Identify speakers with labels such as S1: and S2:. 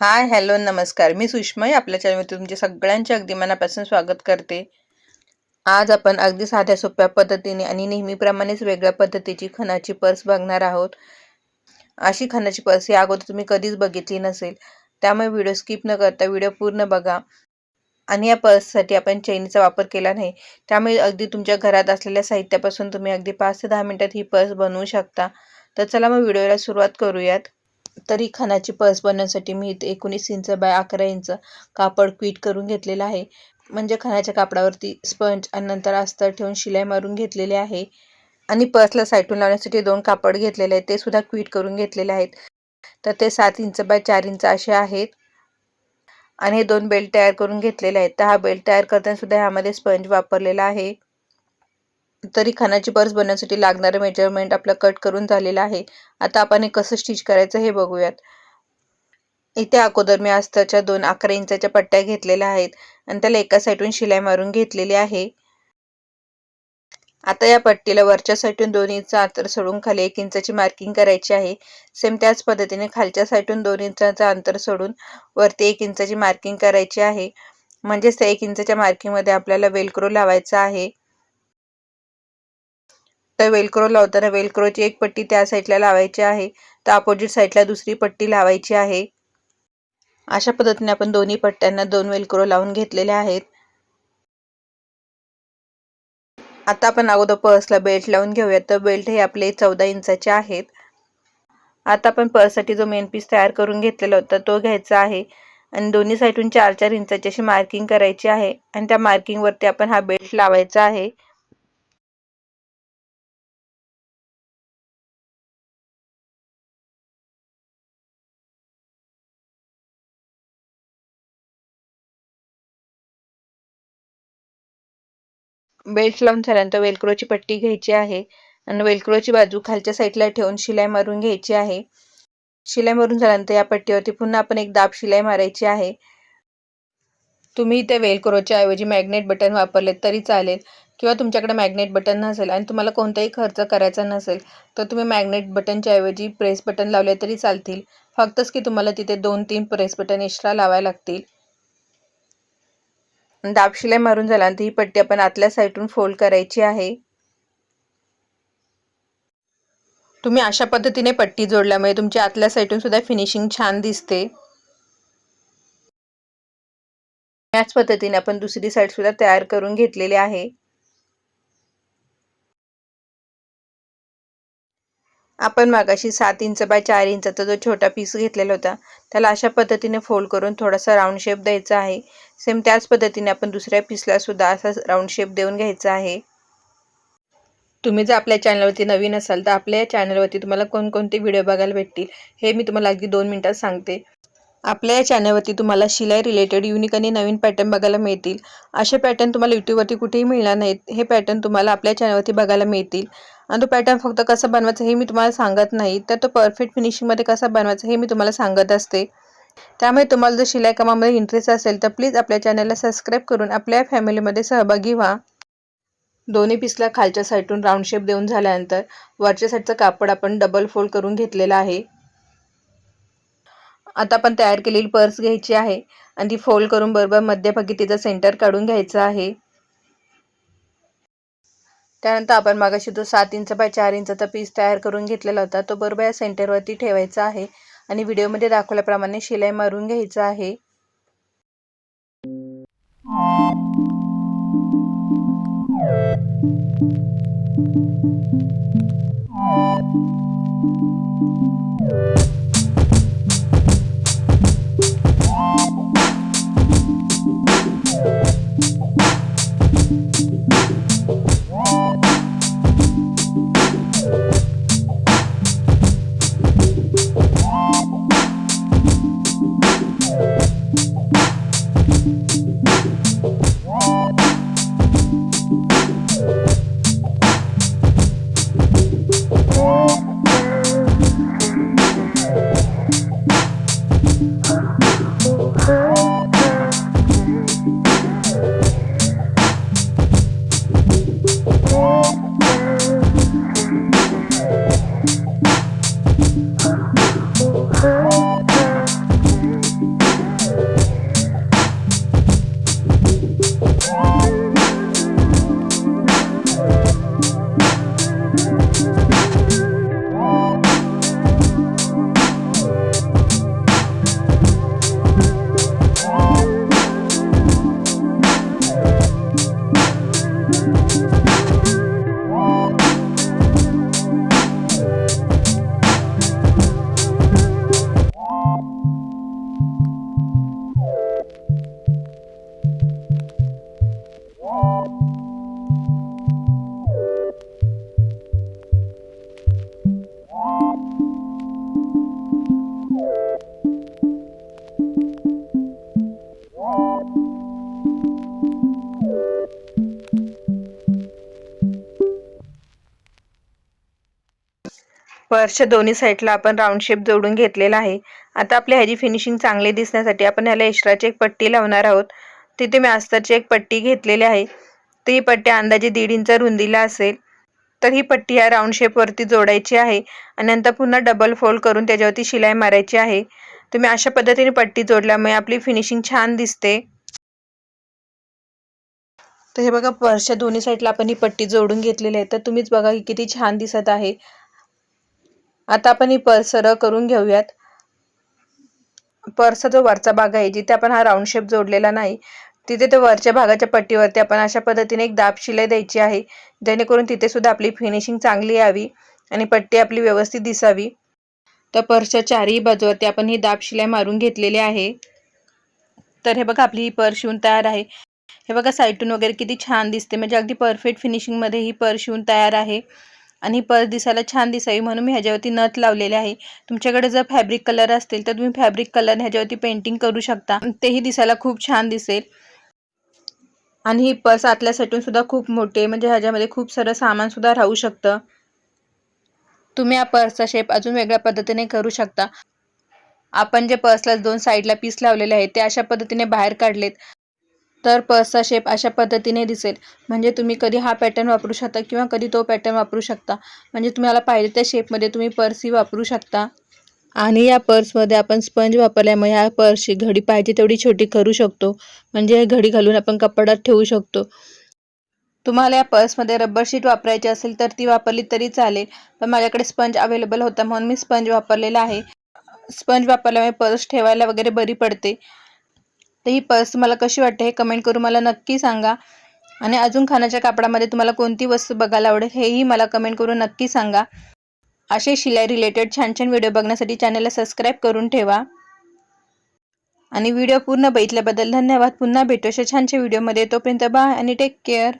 S1: Hi hello नमस्कार. मी सुषमा आपल्या चॅनलमध्ये तुमचे सगळ्यांचे अगदी मनापासून स्वागत करते. आज आपण अगदी साध्या सोप्या पद्धतीने आणि नेहमीप्रमाणेच वेगळ्या पद्धतीची खणाची पर्स बघणार आहोत. अशी खणाची पर्स ही अगोदर तुम्ही कधीच बघितली नसेल. त्यामुळे व्हिडिओ स्किप न करता व्हिडिओ पूर्ण बघा. आणि या पर्ससाठी आपण चैनीचा वापर केला नाही. त्यामुळे अगदी तुमच्या घरात असलेल्या साहित्यापासून तुम्ही अगदी पाच ते दहा मिनटात ही पर्स बनवू शकता. तर चला मग व्हिडिओला सुरुवात करूयात. तरी खानाची पर्स बनवण्यासाठी मी इथे एकोणीस इंच बाय अकरा इंच कापड क्वीट करून घेतलेलं आहे. म्हणजे खानाच्या कापडावरती स्पंज आणि नंतर अस्तर ठेवून शिलाई मारून घेतलेले आहे. आणि पर्सला साईटून लावण्यासाठी दोन कापड घेतलेले आहेत. ते सुद्धा क्वीट करून घेतलेले आहेत. तर ते सात इंच बाय चार इंच असे आहेत. आणि हे दोन बेल्ट तयार करून घेतलेले आहेत. तर हा बेल्ट तयार करताना सुद्धा ह्यामध्ये स्पंज वापरलेला आहे. तरी खानाची पर्स बनवण्यासाठी लागणारं मेजरमेंट आपलं कट करून झालेलं आहे. आता आपण हे कसं स्टिच करायचं हे बघूयात. इथे अगोदर मी आस्ताच्या दोन अकरा इंचाच्या पट्ट्या घेतलेल्या आहेत आणि त्याला एका साईडून शिलाई मारून घेतलेली आहे. आता या पट्टीला वरच्या साईडून दोन इंच अंतर सोडून खाली एक इंचाची मार्किंग करायची आहे. सेम त्याच पद्धतीने खालच्या साईडून दोन इंचाचं अंतर सोडून वरती एक इंचाची मार्किंग करायची आहे. म्हणजेच त्या एक इंचाच्या मार्किंगमध्ये आपल्याला वेलक्रो लावायचा आहे. तर वेलक्रो लावताना वेलक्रोची एक पट्टी त्या साईडला लावायची आहे. तर अपोजिट साईडला दुसरी पट्टी लावायची आहे. अशा पद्धतीने आपण दोन्ही पट्ट्यांना दोन वेलक्रो लावून घेतलेले आहेत. आता आपण अगोदर पर्सला बेल्ट लावून घेऊयात. तर बेल्ट हे आपले चौदा इंचाचे आहेत. आता आपण पर्ससाठी जो मेन पीस तयार करून घेतलेला होता तो घ्यायचा आहे. आणि दोन्ही साईडून चार चार इंचाची अशी मार्किंग करायची आहे. आणि त्या मार्किंगवरती आपण हा बेल्ट लावायचा आहे. बेल्ट लावून झाल्यानंतर वेलक्रोची पट्टी घ्यायची आहे आणि वेलक्रोची बाजू खालच्या साईडला ठेवून शिलाई मारून घ्यायची आहे. शिलाई मारून झाल्यानंतर या पट्टीवरती पुन्हा आपण एक दाब शिलाई मारायची आहे. तुम्ही इथे वेलक्रोच्या ऐवजी मॅग्नेट बटन वापरले तरी चालेल किंवा तुमच्याकडे मॅग्नेट बटन नसेल आणि तुम्हाला कोणताही खर्च करायचा नसेल तर तुम्ही मॅग्नेट बटनच्या ऐवजी प्रेस बटन लावले तरी चालतील. फक्तच की तुम्हाला तिथे दोन तीन प्रेस बटन एक्स्ट्रा लावायला लागतील. दाबशिलाई मारून झाल्यानंतर ही पट्टी आपण आतल्या साईडून फोल्ड करायची आहे. तुम्ही अशा पद्धतीने पट्टी जोडल्यामुळे तुमच्या आतल्या साईडून सुद्धा फिनिशिंग छान दिसते. याच पद्धतीने आपण दुसरी साईड सुद्धा तयार करून घेतलेली आहे. आपण मागाशी सात इंच बाय चार इंचाचा जो छोटा पीस घेतलेला होता त्याला अशा पद्धतीने फोल्ड करून थोडासा राऊंड शेप द्यायचा आहे. सेम त्याच पद्धतीने आपण दुसऱ्या पीसला सुद्धा असा राऊंड शेप देऊन घ्यायचा आहे. तुम्ही जर आपल्या चॅनलवरती नवीन असाल तर आपल्या या चॅनलवरती तुम्हाला कोणकोणते व्हिडिओ बघायला भेटतील हे मी तुम्हाला अगदी दोन मिनटात सांगते. आपल्या या चॅनलवरती तुम्हाला शिलाई रिलेटेड युनिक आणि नवीन पॅटर्न बघायला मिळतील. असे पॅटर्न तुम्हाला यूट्यूबवरती कुठेही मिळणार नाहीत हे पॅटर्न तुम्हाला आपल्या चॅनलवरती बघायला मिळतील. आणि तो पॅटर्न फक्त कसा बनवायचा हे मी तुम्हाला सांगत नाही. तर तो परफेक्ट फिनिशिंगमध्ये कसा बनवायचा हे मी तुम्हाला सांगत असते. त्यामुळे तुम्हाला जर शिलाई कामामध्ये इंटरेस्ट असेल तर प्लीज आपल्या चॅनलला सबस्क्राईब करून आपल्या फॅमिलीमध्ये सहभागी व्हा. दोन्ही पीसला खालच्या साईडून राऊंड शेप देऊन झाल्यानंतर वरच्या साईडचं कापड आपण डबल फोल्ड करून घेतलेलं आहे. आता आपण तयार केलेली पर्स घ्यायची आहे आणि ती फोल्ड करून बरोबर मध्यभागी तिचं सेंटर काढून घ्यायचं आहे. त्यानंतर आपण मागाशी जो सात इंच बाय चार इंचाचा पीस तयार करून घेतलेला होता तो बरोबर या सेंटरवरती ठेवायचा आहे. आणि व्हिडिओमध्ये दाखवल्याप्रमाणे शिलाई मारून घ्यायचं आहे. पर्सच्या दोन्ही साईडला आपण राऊंड शेप जोडून घेतलेला आहे. आता आपली ह्याची फिनिशिंग चांगली दिसण्यासाठी आपण ह्याला एक्स्ट्राची एक पट्टी लावणार आहोत. तिथे मी अस्तरची एक पट्टी घेतलेली आहे. तर ही पट्टी अंदाजे दीड इंच रुंदीला असेल. तर ही पट्टी ह्या राऊंड शेपवरती जोडायची आहे आणि नंतर पुन्हा डबल फोल्ड करून त्याच्यावरती शिलाई मारायची आहे. तुम्ही अशा पद्धतीने पट्टी जोडल्यामुळे आपली फिनिशिंग छान दिसते. तर हे बघा पर्सच्या दोन्ही साईडला आपण ही पट्टी जोडून घेतलेली आहे. तर तुम्हीच बघा ही किती छान दिसत आहे. आता आपण ही पर्स सरळ करून घेऊयात. पर्सचा जो वरचा भाग आहे जिथे आपण हा राऊंड शेप जोडलेला नाही तिथे ते वरच्या भागाच्या पट्टीवरती आपण अशा पद्धतीने एक दाब शिलाई द्यायची आहे. जेणेकरून तिथे सुद्धा आपली फिनिशिंग चांगली यावी आणि पट्टी आपली व्यवस्थित दिसावी. तर पर्सच्या चारही बाजूवरती आपण ही दाब शिलाई मारून घेतलेली आहे. तर हे बघा आपली ही पर्स शिवून तयार आहे. हे बघा साईटून वगैरे किती छान दिसते. म्हणजे अगदी परफेक्ट फिनिशिंगमध्ये ही पर्स शिवून तयार आहे. आणि पर्स दिसायला छान दिसावी म्हणून मी ह्याच्यावरती नथ लावलेले आहे. तुमच्याकडे जर फॅब्रिक कलर असतील तर तुम्ही फॅब्रिक कलर ह्याच्यावरती पेंटिंग करू शकता. तेही दिसायला खूप छान दिसेल. आणि ही पर्स आतल्या साईडून सुद्धा खूप मोठी आहे म्हणजे ह्याच्यामध्ये खूप सारं सामान सुद्धा राहू शकतं. तुम्ही या पर्सचा शेप अजून वेगळ्या पद्धतीने करू शकता. आपण जे पर्सला दोन साईडला पीस लावलेले आहेत ते अशा पद्धतीने बाहेर काढलेत. तर पर्सचा शेप अशा पद्धतीने दिसेल. म्हणजे तुम्ही कधी हा पॅटर्न वापरू शकता किंवा कधी तो पॅटर्न वापरू शकता. म्हणजे तुम्हाला पाहिजे त्या शेपमध्ये तुम्ही पर्सही वापरू शकता. आणि या पर्समध्ये आपण स्पंज वापरल्यामुळे ह्या पर्सची घडी पाहिजे तेवढी छोटी करू शकतो. म्हणजे घडी घालून आपण कपड्यात ठेवू शकतो. तुम्हाला या पर्समध्ये रबर शीट वापरायची असेल तर ती वापरली तरी चालेल. पण माझ्याकडे स्पंज अवेलेबल होता म्हणून मी स्पंज वापरलेला आहे. स्पंज वापरल्यामुळे पर्स ठेवायला वगैरे बरी पडते. तर ही पर्स तुम्हाला कशी वाटते हे कमेंट करून मला नक्की सांगा. आणि अजून खाण्याच्या कापडामध्ये तुम्हाला कोणती वस्तू बघायला आवडेल हेही मला कमेंट करून नक्की सांगा. असे शिलाई रिलेटेड छान छान व्हिडिओ बघण्यासाठी चॅनलला सबस्क्राईब करून ठेवा. आणि व्हिडिओ पूर्ण बघितल्याबद्दल धन्यवाद. पुन्हा भेटू अशा छानशा व्हिडिओमध्ये तोपर्यंत बाय आणि टेक केअर